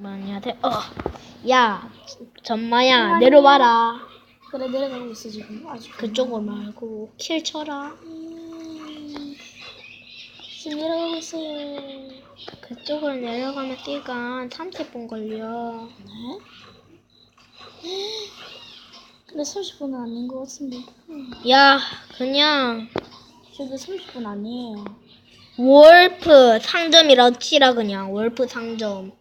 많이 하세. 어. 야, 전마야 내려와라. 그래 내려가고 있어 지금 아주 그쪽으로 말고 킬 쳐라. 음, 지금 내려가고 있어요 그쪽으로 내려가면 띠가 30분 걸려. 네? 근데 30분은 아닌 것 같은데 음, 야, 그냥 저도 30분 아니에요 월프 상점이라 치라 그냥 월프 상점.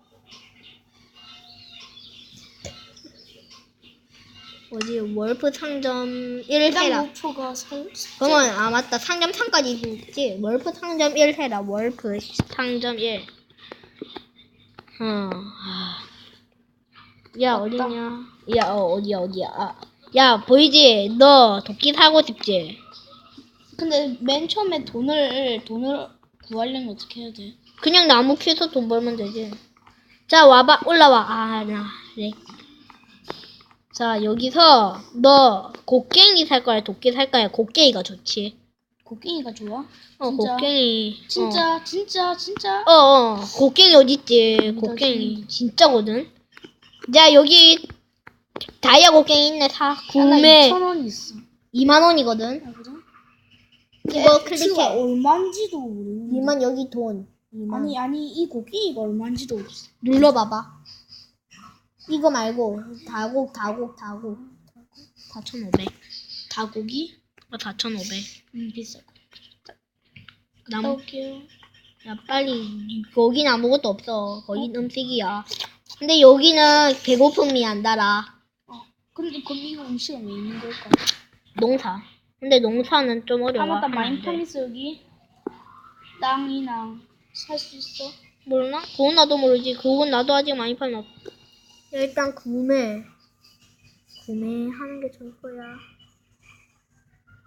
뭐지 월프 상점 1회라. 일단 목표가 살 그러면 아 맞다 상점 3까지 있지 월프 상점 1회라 월프 상점 1. 어. 아. 야 맞다. 어디냐? 야 어, 어디야 어디야? 아. 야 보이지? 너 도끼 사고 싶지? 근데 맨 처음에 돈을 돈을 구하려면 어떻게 해야 돼? 그냥 나무 캐서 돈 벌면 되지. 자, 와봐, 올라와. 아, 나, 그래. 자, 여기서 너 곡괭이 살 거야, 도끼 살 거야? 곡괭이가 좋지. 곡괭이가 좋아? 어, 진짜? 곡괭이. 진짜 진짜 진짜 어, 어, 어. 곡괭이 어딨지? 곡괭이. 진짜거든. 자, 여기 다이아 곡괭이 있네, 사. 구매 2천 원 있어 2만 원이거든. 아 그래? 이거 클릭해. 얼마인지도 모르는데 2만 여기 돈. 2만. 아니 아니 이 곡괭이가 얼마인지도 없어 눌러 봐봐. 이거 말고 다곡 다곡 다곡 4,500. 다고기? 어, 4,500. 음 비싸고 나무 올게요 야 빨리 거긴 아무것도 없어. 거긴 음식이야. 근데 여기는 배고픔이 안 달아. 어 근데 거기 음식은 왜 있는 걸까? 농사. 근데 농사는 좀 어려워. 아 맞다. 있어 여기 땅이랑 살수 있어? 몰라? 그건 나도 모르지. 그건 나도 아직 많이 팔 없. 일단 구매. 구매하는 게 좋을 거야.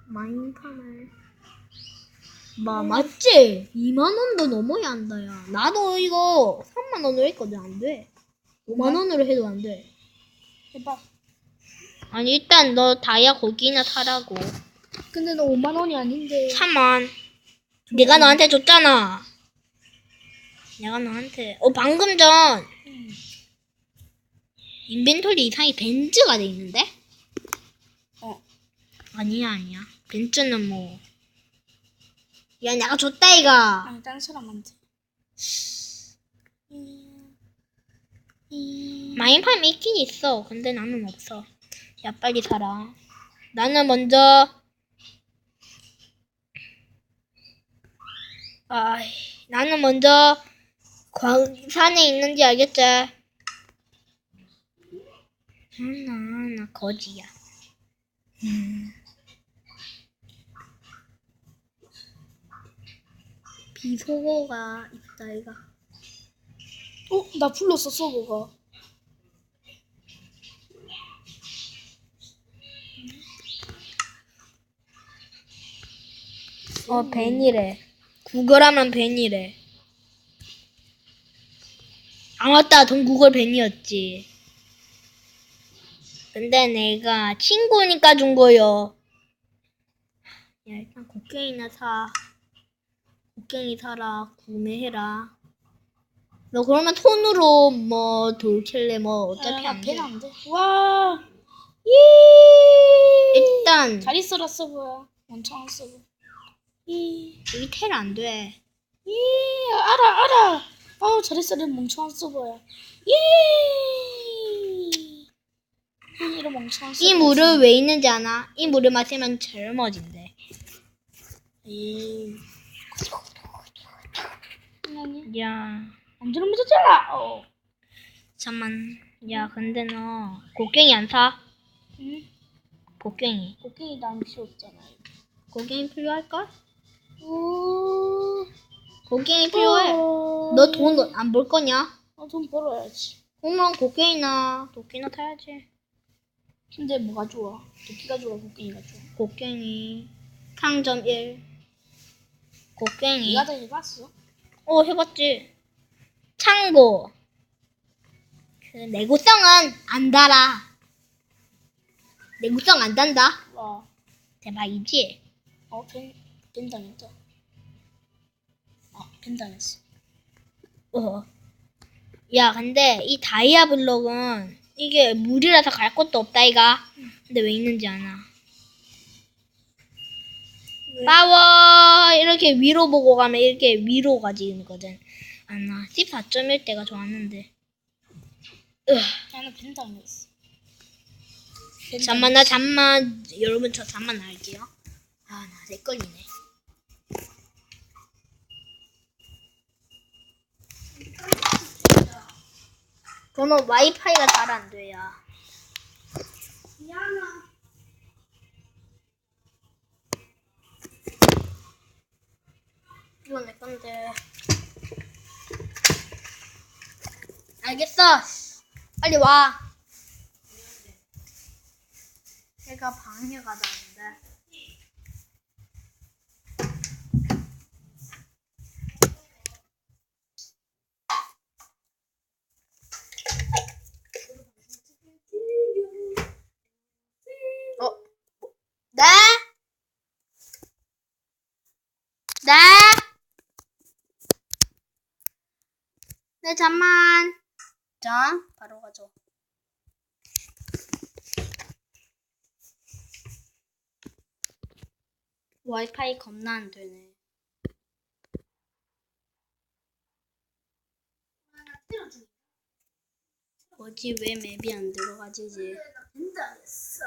마인팜을. 마 맞지? 2만 원도 넘어야 한다 야. 나도 이거 3만 원으로 했거든 안 돼. 5만 원으로 해도 안 돼. 해봐 아니 일단 너 다이아 고기나 사라고. 근데 너 5만 원이 아닌데 3만. 내가 너한테 줬잖아. 내가 너한테. 어 방금 전 음. 인벤토리 이상이 벤츠가 돼 있는데? 어 아니야 아니야. 벤츠는 뭐. 야 내가 줬다 이가. 아니 딴 사람한테 음. 음. 마인팜 있긴 있어. 근데 나는 없어. 야 빨리 사라. 나는 먼저. 아 나는 먼저 광산에 있는지 알겠지? 나, 나 거지야. 음. 비속어가 있다 이가. 어? 나 불렀어 서버가 어, 벤이래. 구글하면 벤이래. 아, 맞다. 돈 구글 벤이었지. 근데 내가 친구니까 준 거요. 야, 일단 곡괭이나 사. 곡괭이 사라. 구매해라. 너 그러면 손으로 뭐 돌킬래 뭐 어차피 안 돼. 안돼 와 일단 잘 있어라 서버야 원창한 서버 이, 여기 텔 안 돼. 이 알아 알아 아우 잘했어라 멍청한 서버야 예 이런 멍청한 이 물을 왜 있는지 아나? 이 물을 마시면 젊어진대. 이 야, 완전 무섭잖아 어 잠만. 야, 근데 너 곡괭이 안 사? 응? 곡괭이. 곡괭이 난 필요 없잖아 곡괭이 필요할걸? 오 곡괭이 필요해. 너 돈 안 벌 거냐? 어, 돈 벌어야지 그러면 곡괭이나 도끼나 타야지. 근데 뭐가 좋아 도끼가 좋아 곡괭이가 좋아 곡괭이. 상점 1. 곡괭이. 네가 다 해봤어? 어, 해봤지. 창고. 그 내구성은 안 달아. 내구성 안 단다. 와 대박이지? 어, 벤, 벤 당했다. 아, 벤 당했어. 어. 야, 근데 이 다이아 블록은 이게 물이라서 갈 곳도 없다, 이가. 근데 왜 있는지 아나. 빠워! 이렇게 위로 보고 가면 이렇게 위로 가지거든. 아나, 14.1대가 좋았는데. 나는 벤당했어. 잠만, 나 잠만, 여러분 저 잠만 할게요. 아, 나 내 걸리네. 저는 와이파이가 잘 안 돼요. 미안아. 이건 내 건데. 알겠어. 빨리 와. 내가 방해가 나는데. 어? 네? 네? 네, 잠만. 자, 바로 가죠. 와이파이 겁나 안 되네. 뭐지, 왜 맵이 안 들어가지지? 벤당했어.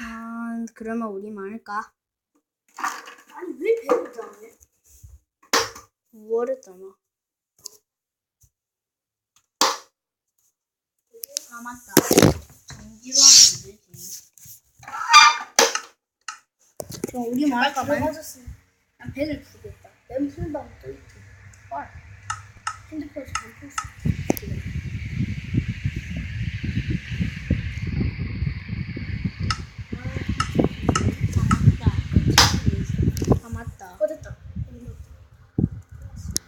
아, 그러면 우리 말까? 아니 왜 벤당해? 5월했잖아. 아 맞다. 전기로 하면 안 되지. 그럼 우리 말까 봐. 들어가졌으면 난 벤을 부르겠다. 내 풀방 또 있지. 헐. 핸드폰에서 벤풀 수 아, 맞다. 어.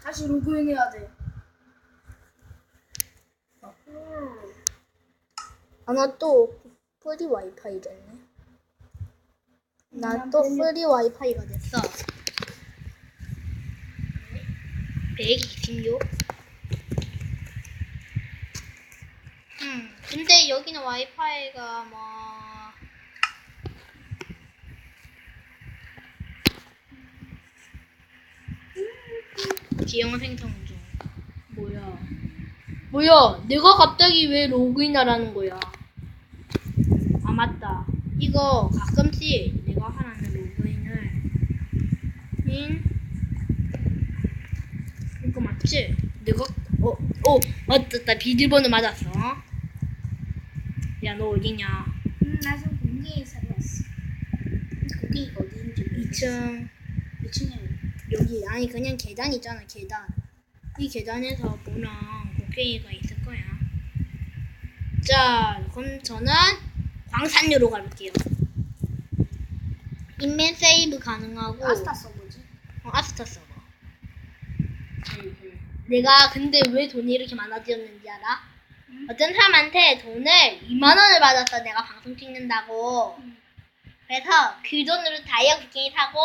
다시 로그인 해야 돼. 아, 나또 프리 와이파이 됐네. 나난또 프리- 프리 와이파이가 됐어. 126. 음, 근데 여기는 와이파이가 뭐 지형 생성 중. 뭐야? 뭐야? 내가 갑자기 왜 로그인하라는 거야? 아 맞다. 이거 가끔씩 내가 하라는 로그인을 인 이거 맞지? 내가 어 어 맞다 나 비밀번호 맞았어. 야 너 어디냐? 음, 나 지금 공개에 살았어. 거기가 어디인지 2층 2층에 여기 아니 그냥 계단 있잖아 계단. 이 계단에서 보면 곡괭이가 있을 거야. 자 그럼 저는 광산류로 가볼게요. 인맨 세이브 가능하고 아스타 써보지. 어, 아스타 서버. 내가 근데 왜 돈이 이렇게 많아지었는지 알아? 응? 어떤 사람한테 돈을 2만 원을 받았어. 내가 방송 찍는다고. 응. 그래서 그 돈으로 다이아 국경이 사고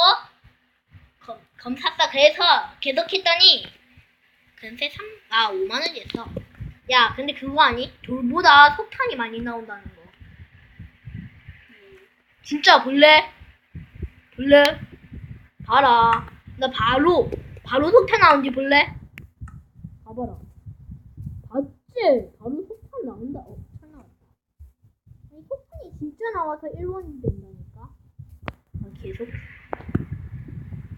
검, 검 샀어. 그래서 계속했더니 근세 3, 아 5만 원이 됐어. 야, 근데 그거 아니? 돌보다 석탄이 많이 나온다는 거. 진짜 볼래? 볼래? 봐라. 나 바로 바로 석탄 나온지 볼래? 봐봐라. 봤지? 바로 석탄 나온다. 어, 석탄 나왔다. 아니 석탄이 진짜 나와서 1원이 된다니까. 아, 계속.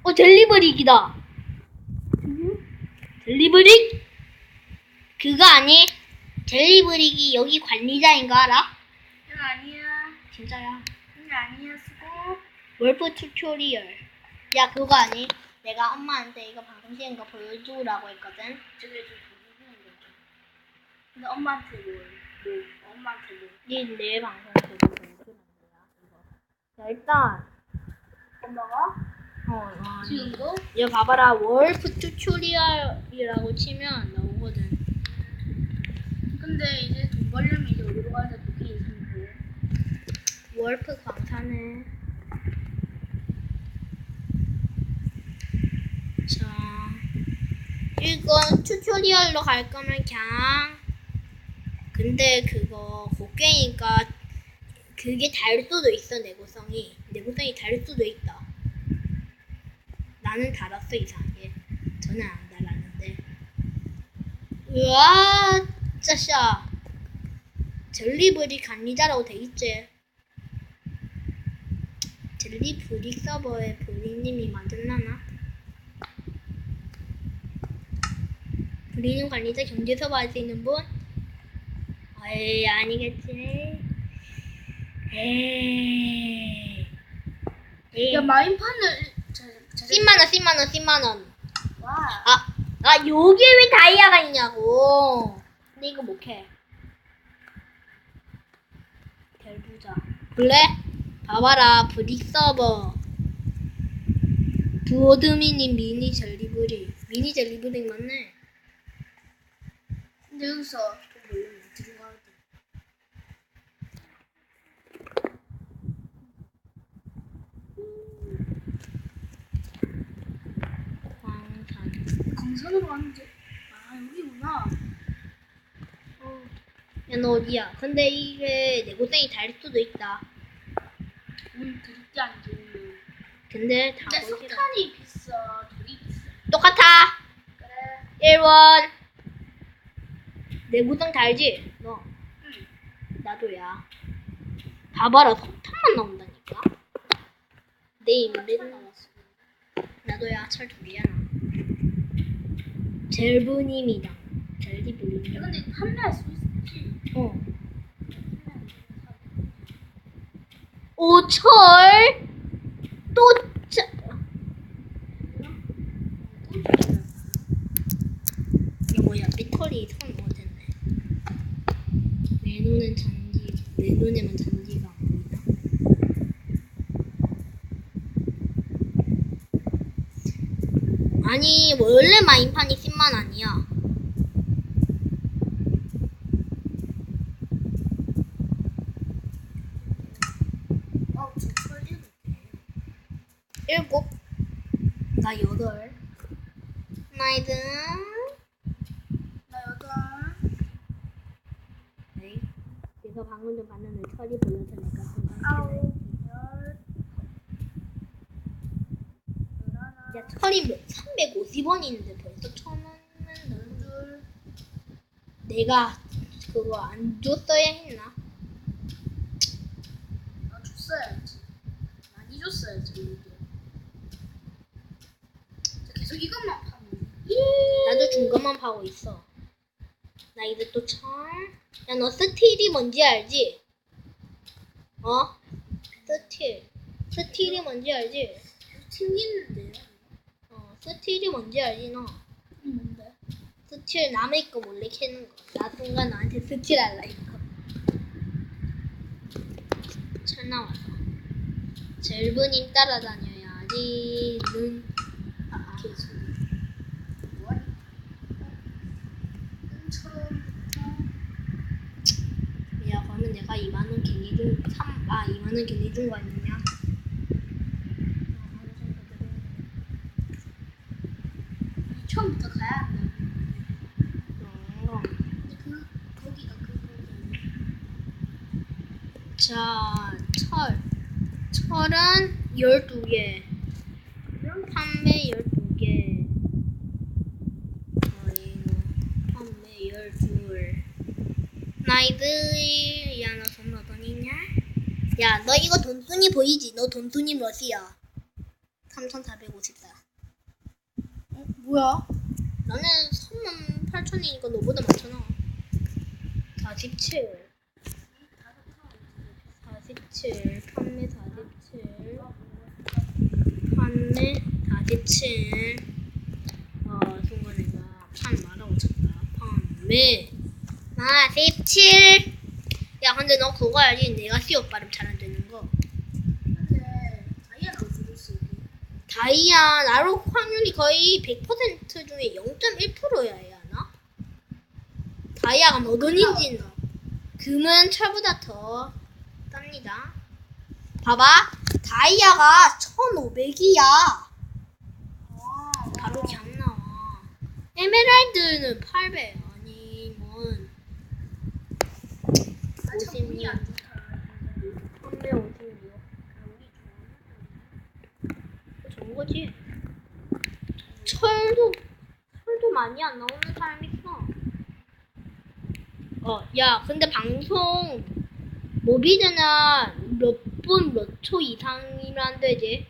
어 델리버릭이다. 델리버릭? 그거 아니? 델리버릭이 여기 관리자인 거 알아? 응 아니야. 진짜야. 응 아니야. 월프 튜토리얼. 야 그거 아니? 내가 엄마한테 이거 방송 찍은 거 보여주라고 했거든. 저게 좀 보여주는 거죠. 근데 엄마한테 뭘? 뭐? 엄마한테 뭐? 니내 방송 보여주는 거야 이거. 자 일단 엄마가? 어, 어 지금도? 이거 봐봐라 월프 튜토리얼이라고 치면 나오거든. 근데 이제 돈 벌려면 이제 어디로 가야 돼? 그게 있는데. 월프 광산에 자 이건 튜토 튜토리얼로 갈 거면 그냥. 근데 그거 곡괭이가 그게 달 수도 있어 내구성이. 내구성이 달 수도 있다. 나는 달았어 이상하게 저는 안 달았는데. 우와 짜샤. 젤리브리 간리자라고 돼있지. 젤리브리 서버에 브리님이 만들라나? 브리님 관리자 경제 서버 할수 있는 분? 에이 아니겠지. 에이. 에이 야 마인판을 자, 자, 10만원 10만원 10만원. 와. 아, 아 여기에 왜 다이아가 있냐고. 근데 이거 못해. 별부자. 그래? 봐봐라 브릭 서버. 부어드미님 미니 젤리브리. 미니 젤리브리 맞네 근데 여기서? 광산 광산으로 가는데. 아 여기구나. 어. 야너 어디야? 근데 이게 내 고생이 달 수도 있다 돈 드릴게 안 드리면. 근데 다 근데 석탄이 비싸. 비싸. 똑같아 그래. 1원 내 구성 달지? 너. 응. 나도야. 봐봐라. 석탄만 나온다니까. 내 인벤 나왔어. 나도야. 철 둘이야 나 젤브님이다. 젤리브님. 야 근데 판매할 수 있지. 어. 오 철? 또 짜... 이거 뭐야 배터리 손 못했네 내 눈은 잔디 내 눈에만 잔디가 안 보이나? 아니 원래 마인판이 10만 아니야 철이. 일곱 나 여덟 나이드 나 여덟. 네 그래서 방금 전 봤는데 철이 보여서 내가. 야 철이 몇 350원인데 벌써 천 원은 둘. 내가 그거 안 줬어야 했나? 아 줬어야지. 많이 줬어야지 이게. 자, 계속 이것만 파면. 나도 준 것만 파고 있어 나 이제 또 철. 야너 스틸이 뭔지 알지? 어? 스틸 스틸이 뭔지 알지? 튕기는데요? 어 스틸이 뭔지 알지 너? 음, 뭔데? 스틸 남의 거 몰래 캐는 거. 나 순간 나한테 스틸 할라 이거. 철 나왔어. 젤브님 따라다녀야지. 는. 아, 계속. 뭐하니? 처음부터. 야, 그러면 내가 2만원 괜히 준, 3, 아, 2만원 괜히 준 거 아니냐? 처음부터 가야 한다. 그 거기가 그 거기. 자, 철. 철은 12개. 판매 12개. 어이구, 판매 12. 나이드, 야, 너돈몇 원이냐? 야, 너 이거 돈순이 보이지? 너 돈순이 몇이야? 3,454. 어, 뭐야? 나는 3만 8천이니까 너보다 많잖아. 47. 47. 판매 47. 판매 47. 어, 순간 내가 판 말하고 쳤다. 판매 47. 야, 근데 너 그거 알지? 내가 시옷 발음 잘 안 되는 거. 다이아 나로 확률이 거의 100% 중에 0.1%여야 하나? 다이아가 몇 원인지는 금은 철보다 더 쌉니다. 봐봐, 다이아가 1,500이야. 아, 바로 그냥 나와. 에메랄드는 800 아니 뭔 아, 참 운이. 안 좋다. 356 좋은 거지. 철도 철도 많이 안 나오는 사람 있어. 어 야 근데 방송 모비드나 몇분 몇 초 이상이면 안 되지